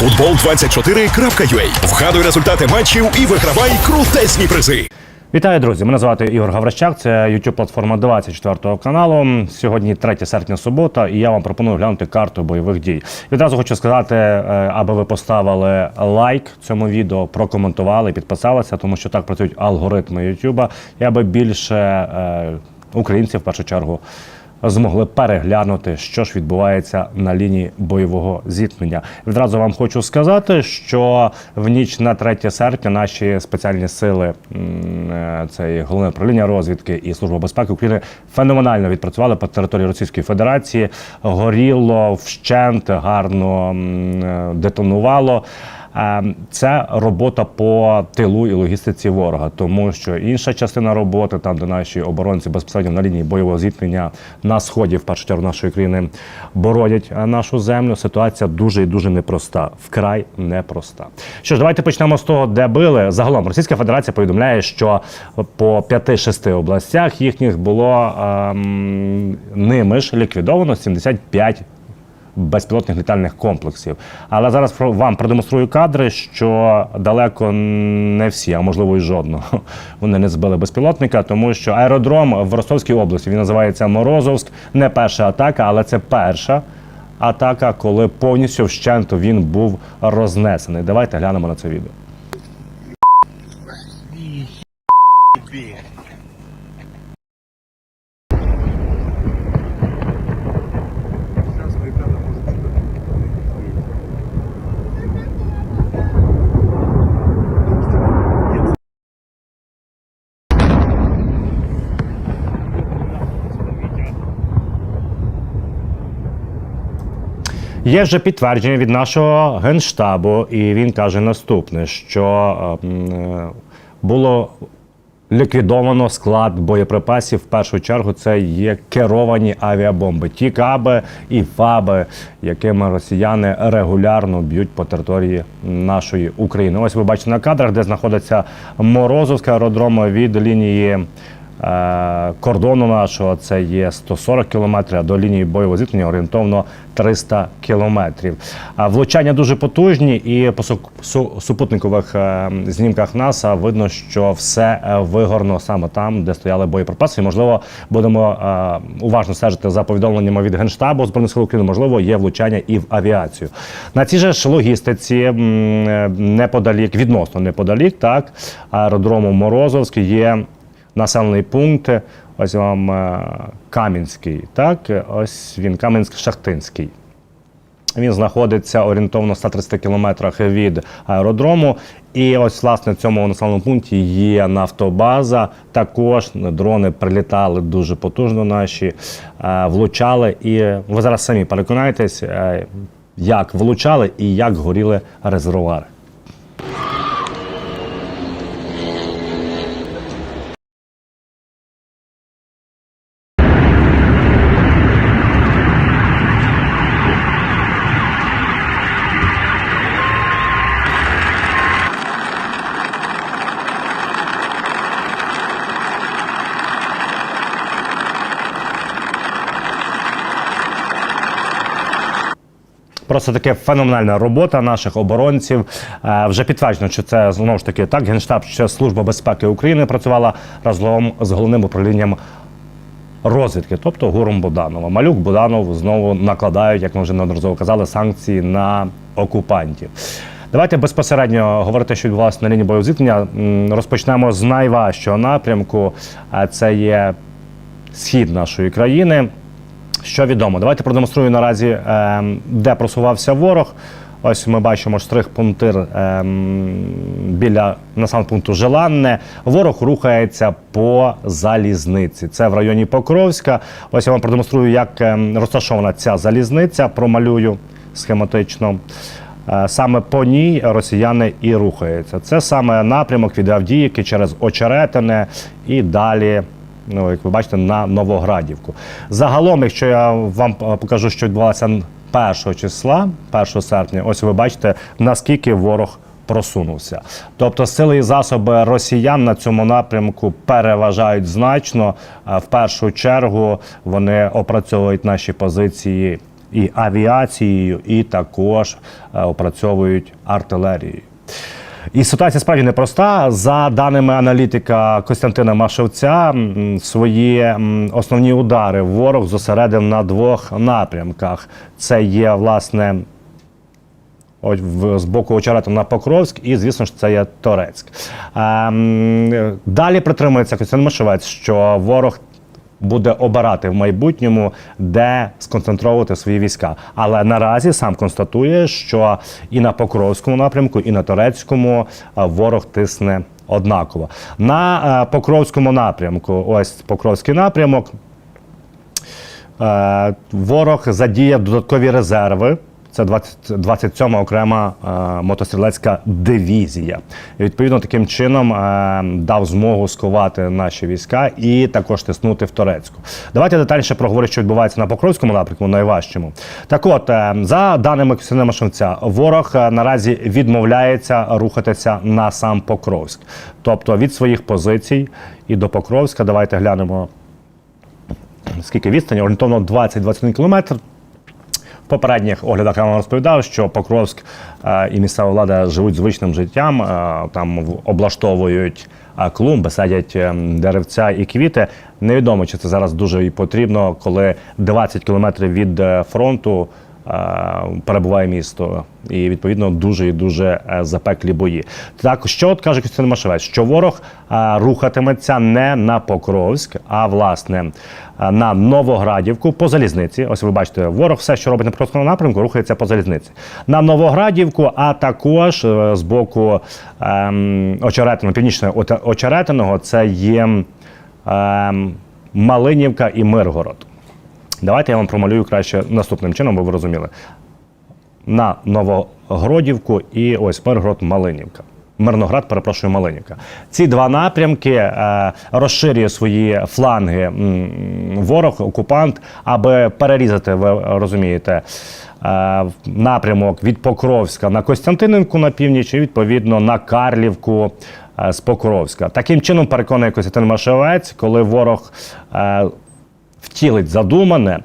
Футбол24.ua. Вгадуй результати матчів і вигравай крутезні призи. Вітаю, друзі! Мене звати Ігор Гаврищак. Це youtube платформа 24 каналу. Сьогодні 3 серпня субота, і я вам пропоную глянути карту бойових дій. Відразу хочу сказати, е, аби ви поставили лайк цьому відео, прокоментували, підписалися, тому що так працюють алгоритми Ютуба. І аби більше е, українців в першу чергу. Змогли переглянути, що ж відбувається на лінії бойового зіткнення. Відразу вам хочу сказати, що в ніч на 3 серпня наші спеціальні сили, е, це і головне управління розвідки і служба безпеки України, феноменально відпрацювали по території Російської Федерації. Горіло вщент, гарно е, детонувало. Це робота по тилу і логістиці ворога, тому що інша частина роботи, там де наші оборонці безпосередньо на лінії бойового зіткнення на сході, в першу чергу нашої країни, боронять е, нашу землю. Ситуація дуже і дуже непроста, вкрай непроста. Що ж, давайте почнемо з того, де били. Загалом Російська Федерація повідомляє, що по 5-6 областях їхніх було ем, ними ж ліквідовано 75 безпілотних літальних комплексів. Але зараз вам продемонструю кадри, що далеко не всі, а можливо і жодного, вони не збили безпілотника, тому що аеродром в Ростовській області він називається Морозовськ. Не перша атака, але це перша атака, коли повністю вщенту він був рознесений. Давайте глянемо на це відео. Є вже підтвердження від нашого генштабу, і він каже наступне: що е, м, е, було ліквідовано склад боєприпасів. В першу чергу це є керовані авіабомби, ті каби і фаби, якими росіяни регулярно б'ють по території нашої України. Ось ви бачите на кадрах, де знаходиться Морозовський аеродром від лінії. Е, кордону нашого це є 140 кілометрів, а до лінії бойового зіткнення орієнтовно 300 кілометрів. Влучання дуже потужні, і по су- су- супутникових е, знімках НАСА видно, що все е, вигорно саме там, де стояли боєприпаси. І, можливо, будемо уважно стежити за повідомленнями від генштабу збройних сил України. Можливо, є влучання і в авіацію. На цій же ж логістиці неподалік, відносно неподалік, так аеродрому Морозовський є населений пункт. Ось вам е, Кам'янський, так, ось він Кам'янськ-Шахтинський. Він знаходиться орієнтовно в 130 кілометрах від аеродрому. І ось власне в цьому населеному пункті є нафтобаза. Також дрони прилітали дуже потужно. Наші е, влучали. І ви зараз самі переконаєтесь, е, як влучали і як горіли резервуари. Просто таке феноменальна робота наших оборонців. Е, Вже підтверджено, що це знову ж таки так. Генштаб ще служба безпеки України працювала разом з головним управлінням розвідки, тобто Гуром Боданова. Малюк Боданов знову накладають, як ми вже неодноразово казали, санкції на окупантів. Давайте безпосередньо говорити, що відбувалося на лінії бойового зіткнення. Розпочнемо з найважчого напрямку. Це є схід нашої країни. Що відомо? Давайте продемонструю наразі, ем, де просувався ворог. Ось ми бачимо штрих пунктир ем, біля населеного пункту Желанне. Ворог рухається по залізниці. Це в районі Покровська. Ось я вам продемонструю, як ем, розташована ця залізниця. Промалюю схематично. Е, Саме по ній росіяни і рухаються. Це саме напрямок від Авдіївки через Очеретине і далі ну, як ви бачите, на Новоградівку. Загалом, якщо я вам покажу, що відбувалося 1 числа, 1 серпня, ось ви бачите, наскільки ворог просунувся. Тобто сили і засоби росіян на цьому напрямку переважають значно. В першу чергу вони опрацьовують наші позиції і авіацією, і також е, опрацьовують артилерією. І ситуація справді непроста. За даними аналітика Костянтина Машевця, свої основні удари ворог зосередив на двох напрямках. Це є власне з боку очерету на Покровськ, і звісно ж це є Торецьк. Ем, далі притримується Костянтин Машевець, що ворог. Буде обирати в майбутньому, де сконцентровувати свої війська. Але наразі сам констатує, що і на Покровському напрямку, і на Торецькому е, ворог тисне однаково. На е, Покровському напрямку, ось Покровський напрямок, Е, Ворог задіяв додаткові резерви. Це 20, 27 окрема е, мотострілецька дивізія. І відповідно таким чином е, дав змогу сковати наші війська і також тиснути в Турецьку. Давайте детальніше проговоримо, що відбувається на Покровському напрямку, найважчому. Так от, е, за даними Костянтина Машинця, ворог е, наразі відмовляється рухатися на сам Покровськ. Тобто від своїх позицій і до Покровська. Давайте глянемо скільки відстані, орієнтовно 20-21 кілометр. Попередніх оглядах я вам розповідав, що Покровськ е, і місцева влада живуть звичним життям, е, там облаштовують е, клумби, садять деревця і квіти. Невідомо, чи це зараз дуже і потрібно, коли 20 кілометрів від фронту перебуває місто, і відповідно дуже і дуже е, запеклі бої. Так що от каже Костянтин Машевець, що ворог е, рухатиметься не на Покровськ, а власне е, на Новоградівку по залізниці. Ось ви бачите, ворог все, що робить на Покровському напрямку, рухається по залізниці. На Новоградівку, а також е, з боку ем, Очеретиного, північного Очеретиного, це є ем, Малинівка і Миргород. Давайте я вам промалюю краще наступним чином, бо ви розуміли. На Новогродівку і ось Миргород Малинівка. Мирноград, перепрошую, Малинівка. Ці два напрямки е, розширює свої фланги м, ворог, окупант, аби перерізати, ви розумієте, е, напрямок від Покровська на Костянтинівку на північ і відповідно на Карлівку е, з Покровська. Таким чином переконує Костянтин Машевець, коли ворог е, втілить задумане,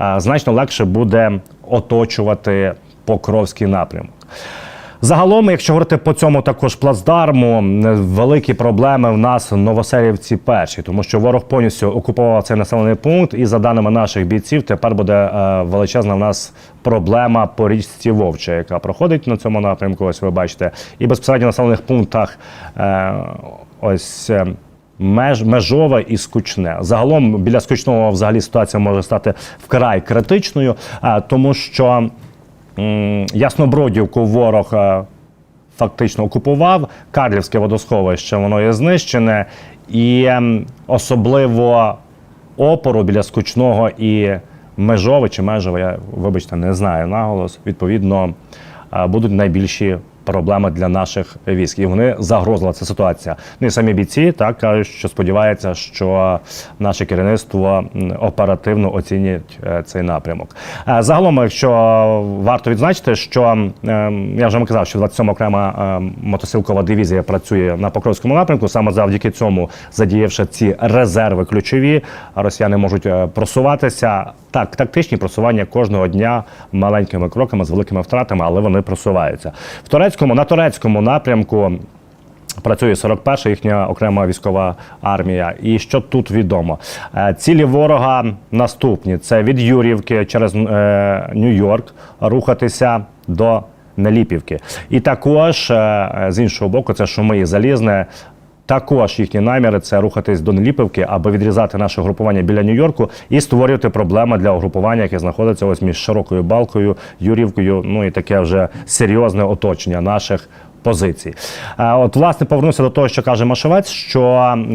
е, значно легше буде оточувати Покровський напрямок. Загалом, якщо говорити по цьому також плацдарму, великі проблеми в нас Новоселівці перші, тому що ворог повністю окупував цей населений пункт, і за даними наших бійців, тепер буде е, величезна в нас проблема по річці Вовча, яка проходить на цьому напрямку. Ось ви бачите, і безпосередньо населених пунктах е, ось. Е, Меж, межове і скучне. Загалом біля скучного взагалі ситуація може стати вкрай критичною, а, тому що Яснобродівку ворог е, фактично окупував, Карлівське водосховище воно є знищене, і особливо опору біля скучного і межове чи межове, я вибачте, не знаю наголос. Відповідно, е, будуть найбільші проблеми для наших військ. І вони загрозила ця ситуація. Ну і самі бійці так кажуть, що сподіваються, що наше керівництво оперативно оцінять е, цей напрямок. Е, Загалом, якщо варто відзначити, що я вже казав, що 27 окрема е, мотосилкова дивізія працює на Покровському напрямку. Саме завдяки цьому, задіявши ці резерви ключові, росіяни можуть просуватися. Так, тактичні просування кожного дня маленькими кроками з великими втратами, але вони просуваються. В турецькому на турецькому напрямку. Працює 41-ша їхня окрема військова армія. І що тут відомо? Е, Цілі ворога наступні: це від Юрівки через е, Нью-Йорк рухатися до Неліпівки. І також е, з іншого боку, це Шуми і Залізне. Також їхні наміри це рухатись до Неліпівки, аби відрізати наше групування біля Нью-Йорку і створювати проблеми для угрупування, яке знаходиться ось між широкою балкою, Юрівкою. Ну і таке вже серйозне оточення наших позицій. Е, От, власне, повернуся до того, що каже Машевець, що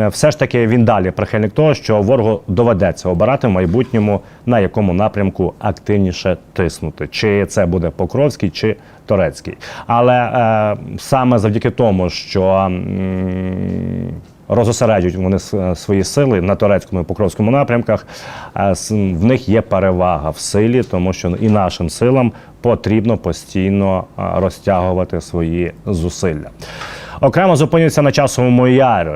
е, все ж таки він далі прихильник того, що ворогу доведеться обирати в майбутньому на якому напрямку активніше тиснути, чи це буде Покровський, чи Торецький. Але е, саме завдяки тому, що м, розосереджують вони свої сили на турецькому і покровському напрямках. е, В них є перевага в силі, тому що і нашим силам потрібно постійно е, розтягувати свої зусилля. Окремо зупинюся на часовому ярі,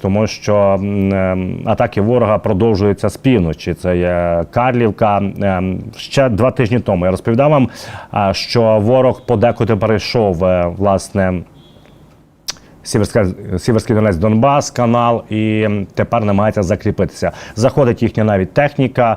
тому що ем, атаки ворога продовжуються з півночі. Це є Карлівка. Ем, Ще два тижні тому я розповідав вам, що ворог подекуди перейшов е, власне. Сіверська, Сіверський Донець Донбас канал і тепер намагається закріпитися. Заходить їхня навіть техніка.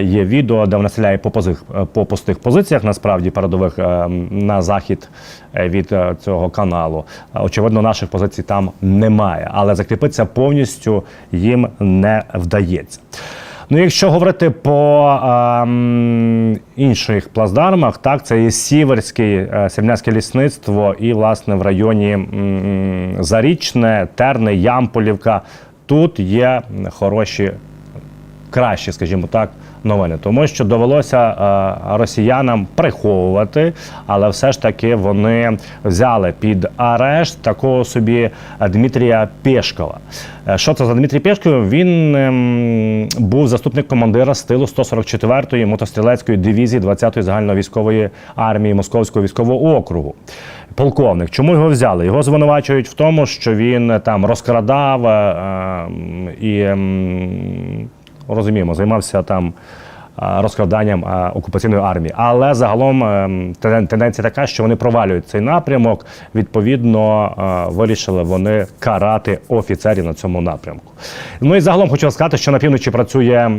Є відео, де вона стріляє по, позих, по пустих позиціях, насправді передових е, на захід е, від е, цього каналу. Очевидно, наших позицій там немає, але закріпитися повністю їм не вдається. Ну, якщо говорити по е, інших плацдармах, так це є Сіверський, е, Сєвнянське лісництво і, власне, в районі м, Зарічне, Терне, Ямполівка. Тут є хороші кращі, скажімо так, новини, тому що довелося е, росіянам приховувати, але все ж таки вони взяли під арешт такого собі Дмитрія Пєшкова. Е, Що це за Дмитрій Пєшков? Він ем, був заступник командира стилу 144-ї мотострілецької дивізії 20-ї загальновійськової армії Московського військового округу. Полковник, чому його взяли? Його звинувачують в тому, що він е, там розкрадав е, ем, і ем, розуміємо, займався там розкраданням окупаційної армії. Але загалом ем, тенденція така, що вони провалюють цей напрямок. Відповідно, вирішили вони карати офіцерів на цьому напрямку. Ну і загалом хочу сказати, що на півночі працює.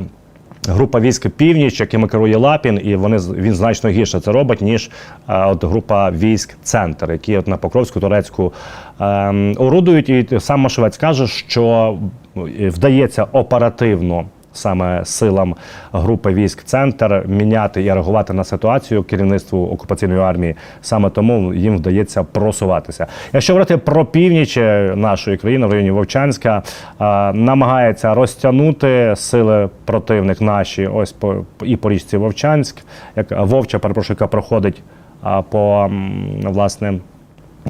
Група військ північ, якими керує Лапін, і вони він значно гірше це робить, ніж е, от група військ Центр, які от на Покровську, Турецьку ем, орудують. І сам Машевець каже, що е, вдається оперативно. Саме силам групи військ Центр міняти і реагувати на ситуацію керівництву окупаційної армії. Саме тому їм вдається просуватися. Якщо говорити про північ нашої країни в районі Вовчанська, е, намагається розтягнути сили противник наші. Ось по і по річці Вовчанськ, як Вовча, перепрошую, яка проходить по власне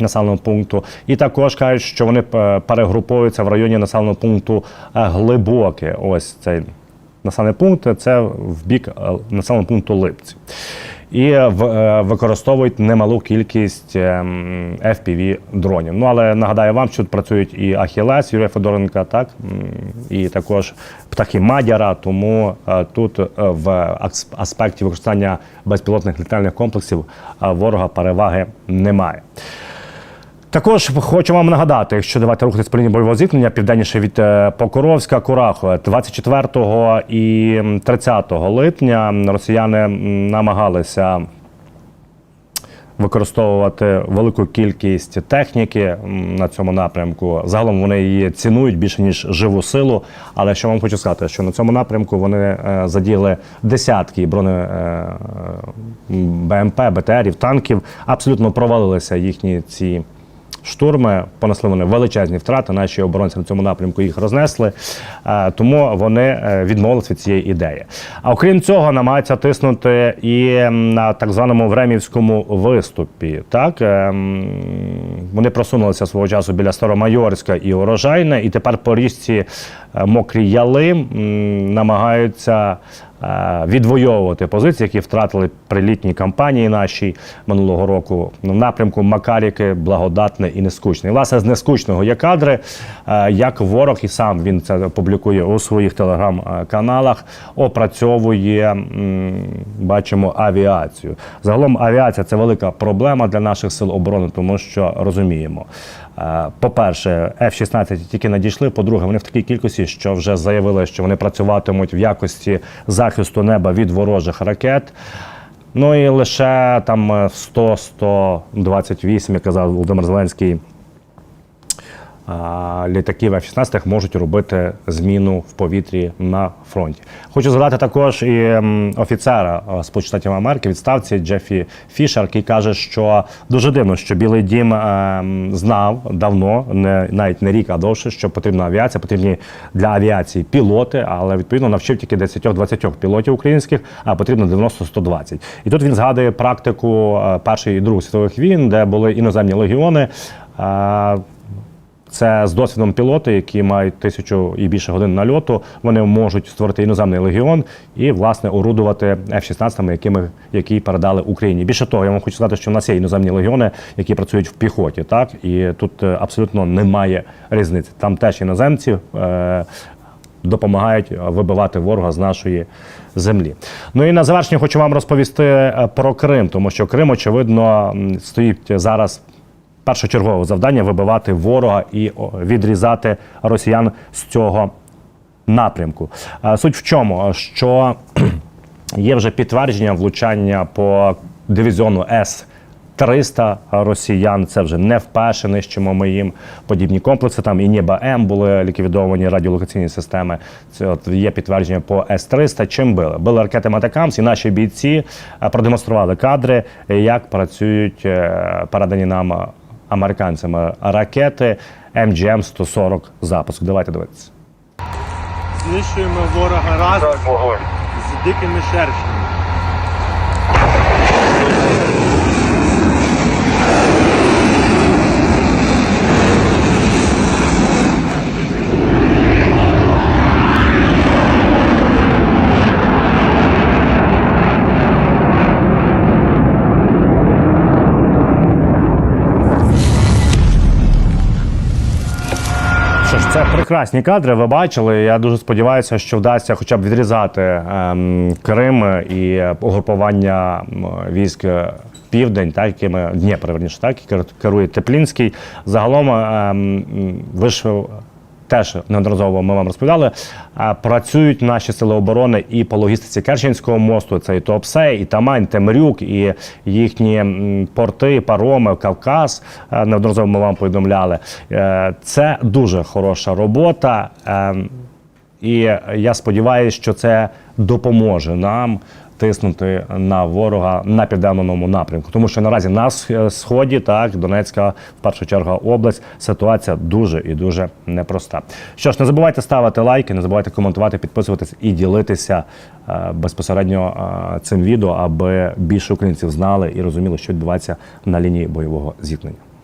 населеного пункту. І також кажуть, що вони е, перегруповуються в районі населеного пункту е, Глибоке. Ось цей населений пункт це в бік е, населеного пункту Липці. І використовують немалу кількість ем, FPV дронів. Ну але нагадаю вам, що тут працюють і Ахілес, Юрія Федоренка, так і також птахи Мадяра. Тому тут в аспекті використання безпілотних літальних комплексів ворога переваги немає. Також хочу вам нагадати, якщо давайте рухатись по лінії бойового зіткнення південніше від е, Покровська, Курахове, 24 і 30 липня росіяни намагалися використовувати велику кількість техніки на цьому напрямку. Загалом вони її цінують більше ніж живу силу. Але що вам хочу сказати, що на цьому напрямку вони е, задіяли десятки броне е, БМП, БТРів, танків. Абсолютно провалилися їхні ці. Штурми понесли вони величезні втрати. Наші оборонці на цьому напрямку їх рознесли, Е, тому вони е, відмовилися від цієї ідеї. А окрім цього, намагаються тиснути і на так званому времівському виступі. Так е, вони просунулися свого часу біля Старомайорська і Урожайне, і тепер по річці е, Мокрі Яли намагаються відвоювати позиції, які втратили при літній кампанії нашій минулого року в напрямку Макаріки, благодатне і нескучне. І, власне, з нескучного є кадри, е, як ворог і сам він це публікує у своїх телеграм-каналах, опрацьовує, бачимо, авіацію. Загалом авіація це велика проблема для наших сил оборони, тому що розуміємо. По-перше, F-16 тільки надійшли. По-друге, вони в такій кількості, що вже заявили, що вони працюватимуть в якості захисту неба від ворожих ракет. Ну і лише там е, 100-128, як казав Володимир Зеленський, літаків F-16 можуть робити зміну в повітрі на фронті. Хочу згадати також і офіцера е, Сполучених Штатів Америки відставці Джефі Фішер, який каже, що дуже дивно, що Білий Дім е, знав давно, не навіть не рік, а довше, що потрібна авіація, потрібні для авіації пілоти, але відповідно навчив тільки 10-20 пілотів українських, а потрібно 90-120. І тут він згадує практику е, першої і другої світових війн, де були іноземні легіони. Це з досвідом пілоти, які мають тисячу і більше годин нальоту. Вони можуть створити іноземний легіон і власне орудувати F-16, якими які передали Україні. Більше того, я вам хочу сказати, що в нас є іноземні легіони, які працюють в піхоті. Так і тут е, абсолютно немає різниці. Там теж іноземці. Е, допомагають вибивати ворога з нашої землі. Ну і на завершення хочу вам розповісти е, про Крим, тому що Крим, очевидно, стоїть зараз першочергове завдання вибивати ворога і відрізати росіян з цього напрямку. Е, Суть в чому, що є вже підтвердження влучання по дивізіону С. 300 росіян. Це вже не вперше нищимо ми їм подібні комплекси. Там і Ніба М були ліквідовані радіолокаційні системи. Це от є підтвердження по С-300. Чим били? Били ракети Матакамс, і наші бійці е, продемонстрували кадри, як працюють е, передані нам американцями ракети mgm 140 запуск. Давайте дивитися. Знищуємо ворога разом з дикими шершнями. Прекрасні кадри. Ви бачили. Я дуже сподіваюся, що вдасться хоча б відрізати ем, Крим і угрупування військ е, Південь, так якими Дніпро, верніше, так керує Теплінський. Загалом, ем, ви ж теж неодноразово ми вам розповідали. Працюють наші сили оборони і по логістиці Керченського мосту. Це і Туапсе, і Тамань, Темрюк, і їхні порти, пароми, Кавказ. Неодноразово ми вам повідомляли. Е, Це дуже хороша робота. Ем, І я сподіваюся, що це допоможе нам тиснути на ворога на південному напрямку. Тому що наразі на сході, так, Донецька, в першу чергу область, ситуація дуже і дуже непроста. Що ж, не забувайте ставити лайки, не забувайте коментувати, підписуватись і ділитися е, безпосередньо е, цим відео, аби більше українців знали і розуміли, що відбувається на лінії бойового зіткнення.